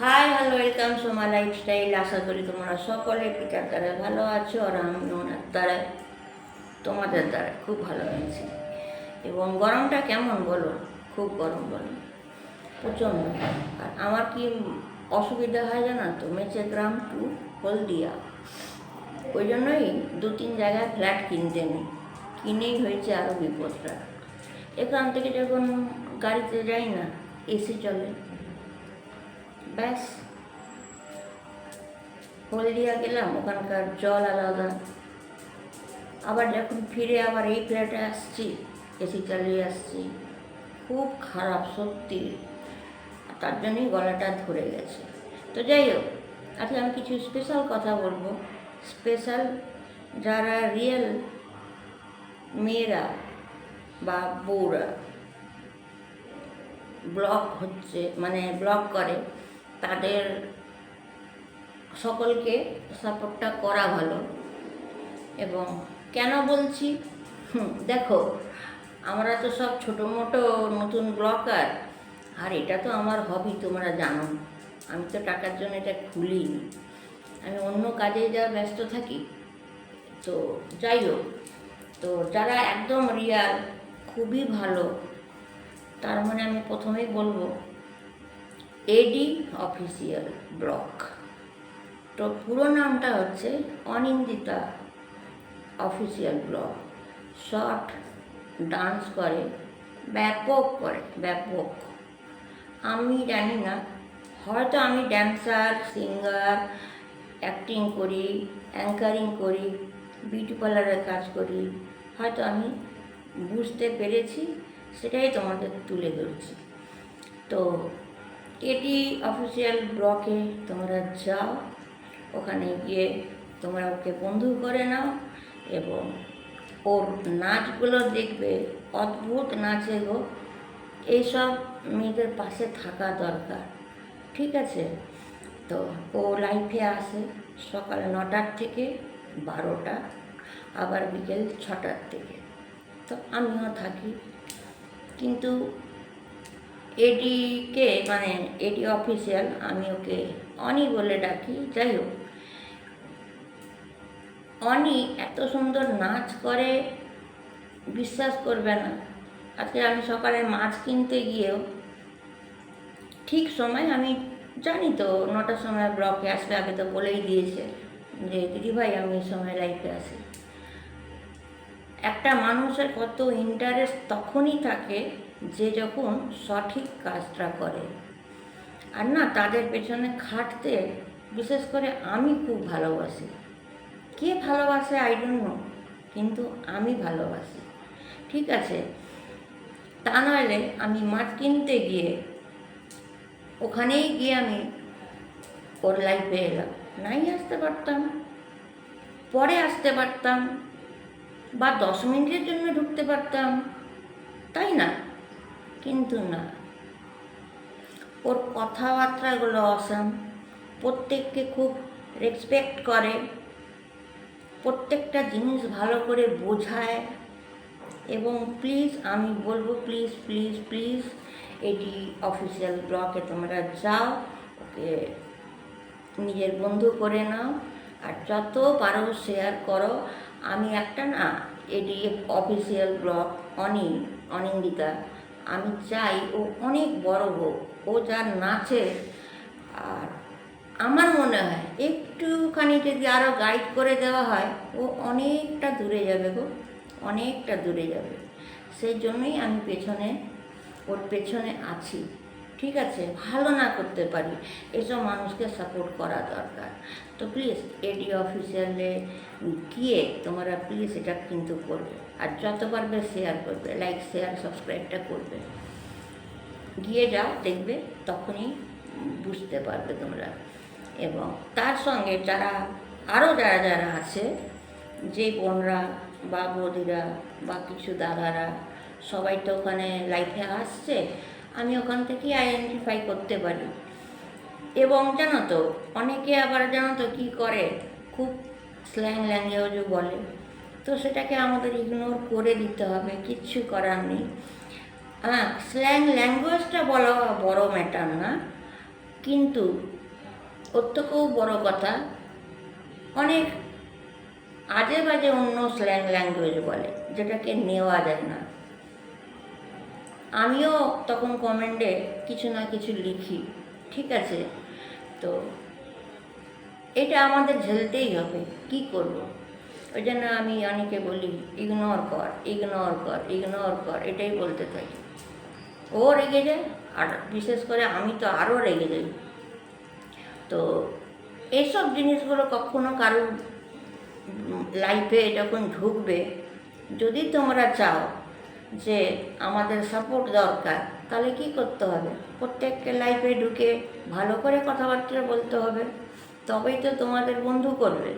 Hi hello welcome my lifestyle আশা করি তোমরা সকলে পিতার দ্বারা ভালো আছো আর আমি ওনার দ্বারা তোমাদের দ্বারা খুব ভালো আছি। এবং গরমটা কেমন বলো? খুব গরম বলো। প্রচণ্ড আর আমার কি অসুবিধা হয় জানা তো মেচে গ্রাম টু হলদিয়া। ওই জন্যই দু তিন জায়গায় ফ্ল্যাট কিনতে নেই। কিনেই হয়েছে আরও বিপদটা। এখান থেকে যখন গাড়িতে যাই না, এসি চলে। ব্যাস। হলদিয়া গেলাম, ওখানকার জল আলাদা। আবার যখন ফিরে আবার এই ফ্ল্যাটে আসছি, এসি চালিয়ে আসছি, খুব খারাপ সত্যি। তার জন্যই গলাটা ধরে গেছে। তো যাই হোক, আজকে আমি কিছু স্পেশাল কথা বলব। স্পেশাল যারা রিয়েল মেয়েরা বা বউরা ব্লগ হচ্ছে মানে ব্লগ করে তাদের সকলকে সাপোর্টটা করা ভালো। এবং কেন বলছি? দেখো, আমরা তো সব ছোটো মোটো নতুন ব্লগার আর এটা তো আমার হবি তোমরা জানো। আমি তো টাকার জন্য এটা খুলিনি। আমি অন্য কাজে যা ব্যস্ত থাকি, তো যাই হোক, তো যারা একদম রিয়াল খুবই ভালো, তার মানে আমি প্রথমেই বলব এডি অফিসিয়াল ব্লক তো পুরো নামটা হচ্ছে Anindita official block short, dance করে, ব্যাপক করে, ব্যাপক। আমি জানি না, হয়তো আমি ড্যান্সার সিঙ্গার অ্যাক্টিং করি অ্যাঙ্কারিং করি বিউটি পার্লারের কাজ করি, হয়তো আমি বুঝতে পেরেছি, সেটাই তোমাদের তুলে ধরছি। তো এটি অফিসিয়াল ব্লকে তোমরা যাও, ওখানে গিয়ে তোমরা ওকে বন্ধু করে নাও এবং ওর নাচগুলো দেখবে, অদ্ভুত নাচে গো। এইসব মেয়েদের পাশে থাকা দরকার, ঠিক আছে? তো ও লাইফে আসে সকাল নটার থেকে বারোটা, আবার বিকেল ছটার থেকে। তো আমিও থাকি। কিন্তু এডিকে মানে এডি অফিসিয়াল আমি ওকে অনি বলে ডাকি। যাই হোক অনি এত সুন্দর নাচ করে, বিশ্বাস করবে না। আজকে আমি সকালে মাছ কিনতে গিয়েও, ঠিক সময় আমি জানি তো, নটার সময় ব্লকে আসবে, আগে তো বলেই দিয়েছে যে দিদিভাই আমি এই সময় লাইফে আসি একটা মানুষের কত ইন্টারেস্ট তখনই থাকে যে যখন সঠিক কাজটা করে। আর না, তাদের পেছনে খাটতে বিশেষ করে আমি খুব ভালোবাসি। কে ভালোবাসে? আই ডোন্ট নো কিন্তু আমি ভালোবাসি। ঠিক আছে, তা নইলে আমি মাছ কিনতে গিয়ে ওখানেই গিয়ে আমি ওর লাইফে এলাম। নাই আসতে পারতাম, পরে আসতে পারতাম, বা দশ মিনিটের জন্য ঢুকতে পারতাম, তাই না? কিন্তু না। ওর কথাবার্তাগুলো অসাম। প্রত্যেককে খুব রেসপেক্ট করে। প্রত্যেকটা জিনিস ভালো করে বোঝায়। এবং প্লিজ আমি বলব প্লিজ প্লিজ প্লিজ এটি অফিসিয়াল ব্লকে তোমরা যাও। ওকে নিজের বন্ধু করে নাও। আর যত পারো শেয়ার করো। আমি একটা না এটি অফিসিয়াল ব্লগ অনি অনিন্দিতা আমি চাই ও অনেক বড় হোক। ও যার নাচে। আর আমার মনে হয় একটুখানি যদি আরও গাইড করে দেওয়া হয়, ও অনেকটা দূরে যাবে গো। অনেকটা দূরে যাবে। সেই জন্যই আমি পেছনে, ওর পেছনে আছি। ঠিক আছে? ভালো না করতে পারি। এসব মানুষকে সাপোর্ট করা দরকার। তো প্লিজ এডি অফিসিয়ালে গিয়ে তোমরা প্লিজ এটা কিন্তু করবে। আর যত পারবে শেয়ার করবে লাইক শেয়ার সাবস্ক্রাইবটা করবে, গিয়ে যাও দেখবে, তখনই বুঝতে পারবে তোমরা। এবং তার সঙ্গে যারা আরও যারা যারা আছে, যে বোনরা বা বৌদিরা বা কিছু দাদারা, সবাই তো ওখানে লাইফে আসছে। আমি ওখান থেকেই আইডেন্টিফাই করতে পারি। এবং জানো তো, অনেকে আবার জানো তো কী করে? খুব স্ল্যাং ল্যাঙ্গুয়েজও বলে। তো সেটাকে আমাদের ইগনোর করে দিতে হবে, কিচ্ছু করার নেই। হ্যাঁ স্ল্যাং ল্যাঙ্গুয়েজটা বলা বড় ম্যাটার না। কিন্তু ওর থেকেও বড় কথা, অনেক আজে বাজে অন্য স্ল্যাং ল্যাঙ্গুয়েজ বলে, যেটাকে নেওয়া যায় না। আমিও তখন কমেন্টে কিছু না কিছু লিখি, ঠিক আছে? তো এটা আমাদের ঝেলতেই হবে, কি করব? ওই জন্য আমি অনেকে বলি ইগনোর কর ইগনোর কর ইগনোর কর। এটাই বলতে থাকি ও রেগে যায়, আর বিশেষ করে আমি তো আরও রেগে যাই। তো এইসব জিনিসগুলো কখনো কারোর লাইফে যখন ঢুকবে, যদি তোমরা চাও যে আমাদের সাপোর্ট দরকার, তাহলে কি করতে হবে? প্রত্যেককে লাইফে ঢুকে ভালো করে কথাবার্তা বলতে হবে। তবেই তো তোমাদের বন্ধু করবে।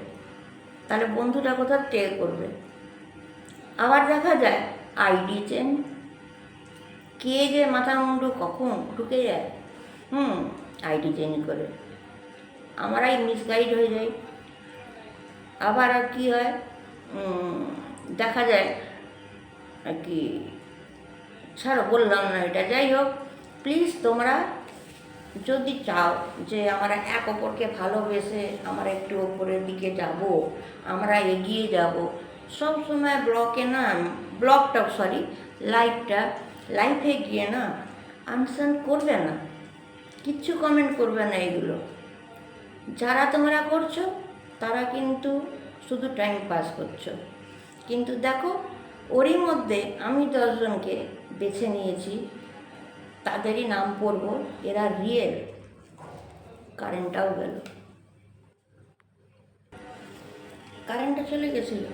তাহলে বন্ধুটা কোথাও থেকে করবে? আবার দেখা যায় আইডি চেন। কে যে মাথা মুন্ডু কখন ঢুকে যায়? হুম আইডি চেঞ্জ করে। আমরাই মিসগাইড হয়ে যাই। আবার আর কি হয়? দেখা যায় কি, ছাড়ো, বললাম না এটা। যাই হোক প্লিজ তোমরা যদি চাও যে আমরা এক অপরকে ভালোবেসে আমরা একটু ওপরের দিকে যাব, আমরা এগিয়ে যাব, সব সময় ব্লকে না, ব্লকটা সরি লাইফটা লাইফে গিয়ে না আনসান করবে না। কিচ্ছু কমেন্ট করবে না এগুলো। যারা তোমরা করছ, তারা কিন্তু শুধু টাইম পাস করছ। কিন্তু দেখো ওরই মধ্যে আমি দশজনকে বেছে নিয়েছি। তাদেরই নাম পড়ব। এরা রিয়েল কারেন্টটাও গেল। কারেন্টটা চলে গেছিল।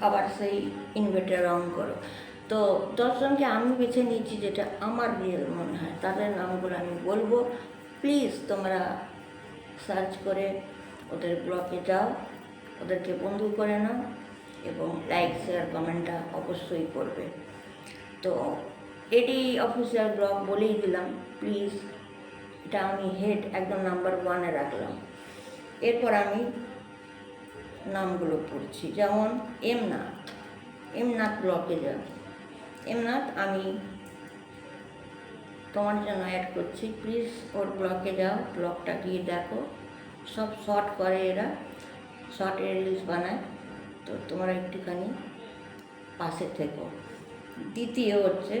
আবার সেই ইনভার্টার অন করো। তো দশজনকে আমি বেছে নিয়েছি যেটা আমার রিয়েল মনে হয়। তাদের নামগুলো আমি বলব। প্লিজ তোমরা সার্চ করে ওদের ব্লগে যাও। ওদেরকে বন্ধু করে নাও। এবং লাইক শেয়ার কমেন্টটা অবশ্যই করবে। তো এটি অফিসিয়াল ব্লগ বলেই দিলাম। প্লিজ এটা আমি হেড একদম নাম্বার ওয়ানে রাখলাম। এরপর আমি নামগুলো পড়ছি। যেমন এমনাথ। এমনাথ ব্লকে যাও এমনাথ আমি তোমার জন্য অ্যাড করছি। প্লিজ ওর ব্লকে যাও। ব্লগটা গিয়ে দেখো। সব শর্ট করে এরা। শর্টের রিলস বানায়। তো তোমরা একটুখানি পাশে থেকো। দ্বিতীয় হচ্ছে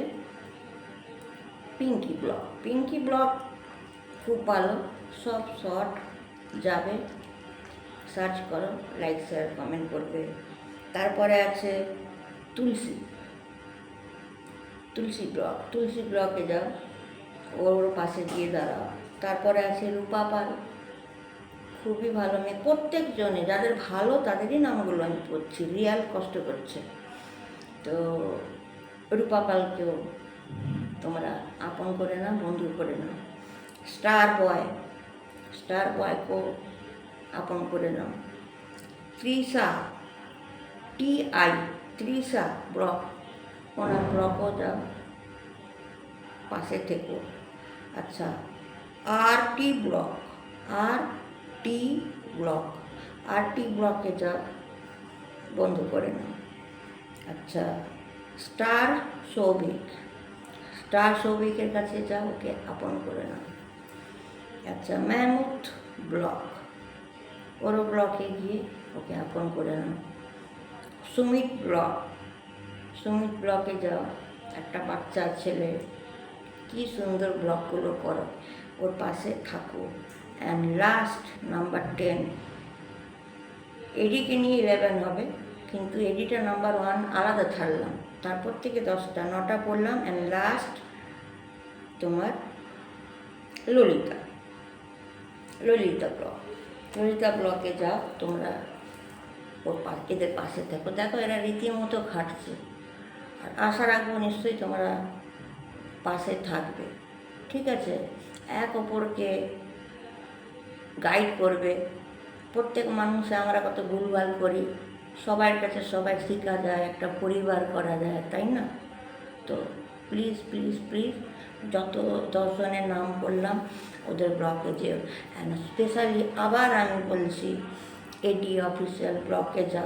পিঙ্কি ব্লগ পিঙ্কি ব্লগ খুব ভালো, সব শর্ট যাবে, সার্চ করো, লাইক, শেয়ার, কমেন্ট করবে। তারপরে আছে তুলসী। তুলসী ব্লগ তুলসী ব্লগে যাও, ওর পাশে গিয়ে দাঁড়াও। তারপরে আছে রূপা পাল। খুবই ভালো মেয়ে। প্রত্যেকজনে যাদের ভালো তাদেরই নামগুলো আমি পড়ছি, রিয়াল কষ্ট করছে। তো রূপা পালকেও তোমরা আপন করে না বন্ধু করে না স্টার বয়, স্টার বয়কেও আপন করে নাও। Trisha, T I, Trisha block ওনার ব্লকও যাও পাশে থেকো। আচ্ছা আর টি ব্লক আর টি ব্লক আর টি ব্লকে যাও বন্ধ করে নাও। আচ্ছা স্টার সৌভিক স্টার সৌভিকের কাছে যাও, ওকে আপন করে নাও। আচ্ছা ম্যামুথ ব্লক ওরও ব্লকে গিয়ে ওকে আপন করে নাও। সুমিত ব্লক সুমিত ব্লকে যাও। একটা বাচ্চা ছেলে, কি সুন্দর ব্লকগুলো করো, ওর পাশে থাকো। অ্যান্ড লাস্ট নাম্বার টেন এডিকে নিয়ে ইলেভেন হবে, কিন্তু এডিটা নাম্বার ওয়ান আলাদা ছাড়লাম। তারপর থেকে দশটা, নটা পড়লাম অ্যান্ড লাস্ট তোমার ললিতা। ললিতা ব্লক ললিতা ব্লকে যাও, তোমরা ওর এদের পাশে থাকো। দেখো, এরা রীতিমতো খাটছে আর আশা রাখব নিশ্চয়ই তোমরা পাশে থাকবে। ঠিক আছে? এক অপরকে গাইড করবে। প্রত্যেক মানুষে আমরা কত ভুলভাল করি, সবার কাছে সবাই শেখা যায়, একটা পরিবার করা যায়, তাই না? তো প্লিজ প্লিজ প্লিজ যত দর্শনের নাম বললাম, ওদের ব্লকে যে স্পেশালি আবার আমি বলছি এডি অফিসিয়াল ব্লকে যা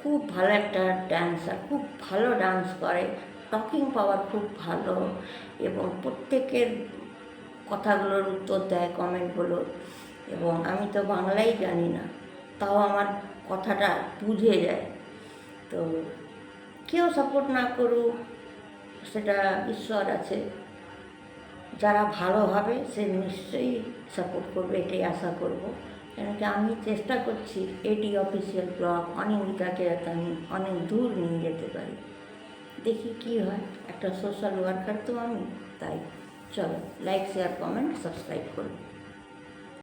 খুব ভালো একটা ড্যান্সার খুব ভালো ডান্স করে টকিং পাওয়ার খুব ভালো এবং প্রত্যেকের কথাগুলোর উত্তর দেয় কমেন্টগুলো এবং আমি তো বাংলাই জানি না, তাও আমার কথাটা বুঝে যায়। তো কেউ সাপোর্ট না করুক, সেটা ঈশ্বর আছে। যারা ভালো হবে সে নিশ্চয়ই সাপোর্ট করবে, এটাই আশা করব। কেন কি আমি চেষ্টা করছি এটি অফিসিয়াল ব্লগ অনিন্দিতাকে যাতে আমি অনেক দূর নিয়ে যেতে পারি। দেখি কি হয়, একটা সোশ্যাল ওয়ার্কার তো আমি, তাই চলো লাইক শেয়ার কমেন্ট সাবস্ক্রাইব করুন